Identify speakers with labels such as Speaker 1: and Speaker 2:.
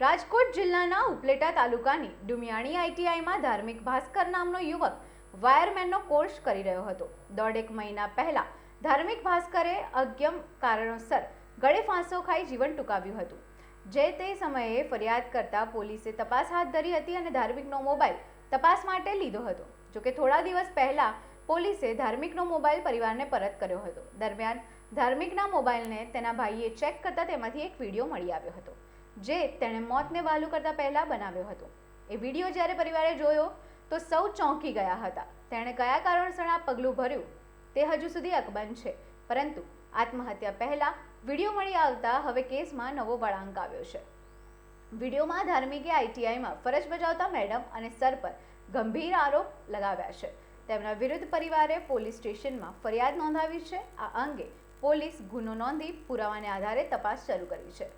Speaker 1: રાજકોટ જિલ્લાના ઉપલેટા તાલુકાની ડુમિયાણી આઈટીઆઈમાં ધાર્મિક ભાસ્કર નામનો યુવક વાયરમેનનો કોર્સ કરી રહ્યો હતો. દોઢેક મહિના પહેલા ધાર્મિક ભાસ્કરે અજ્ઞમ કારણોસર ગળે ફાંસો ખાઈ જીવન ટૂંકાવ્યું હતું. જે તે સમયે ફરિયાદ કરતા પોલીસે તપાસ હાથ ધરી હતી અને ધાર્મિકનો મોબાઈલ તપાસ માટે લીધો હતો. જોકે થોડા દિવસ પહેલા પોલીસે ધાર્મિકનો મોબાઈલ પરિવારને પરત કર્યો હતો. દરમિયાન ધાર્મિકના મોબાઈલને તેના ભાઈએ ચેક કરતા તેમાંથી એક વીડિયો મળી આવ્યો હતો. જે તેણે મોતને વહાલું કરતા પહેલા બનાવ્યો હતો. એ વીડિયો જ્યારે પરિવારે જોયો, તો સૌ ચોંકી ગયા હતા. તેણે કયા કારણસર આ પગલું ભર્યું? તે હજુ સુધી અકબંધ છે. પરંતુ આત્મહત્યા પહેલા વીડિયો મળી આવતા હવે કેસમાં નવો વળાંક આવ્યો છે. વિડીયોમાં ધાર્મિકે આઈટીઆઈમાં ફરજ બજાવતા મેડમ અને સર પર ગંભીર આરોપ લગાવ્યા છે. તેમના વિરુદ્ધ પરિવારે પોલીસ સ્ટેશનમાં ફરિયાદ નોંધાવી છે. આ અંગે પોલીસ ગુનો નોંધી પુરાવાને આધારે તપાસ શરૂ કરી છે.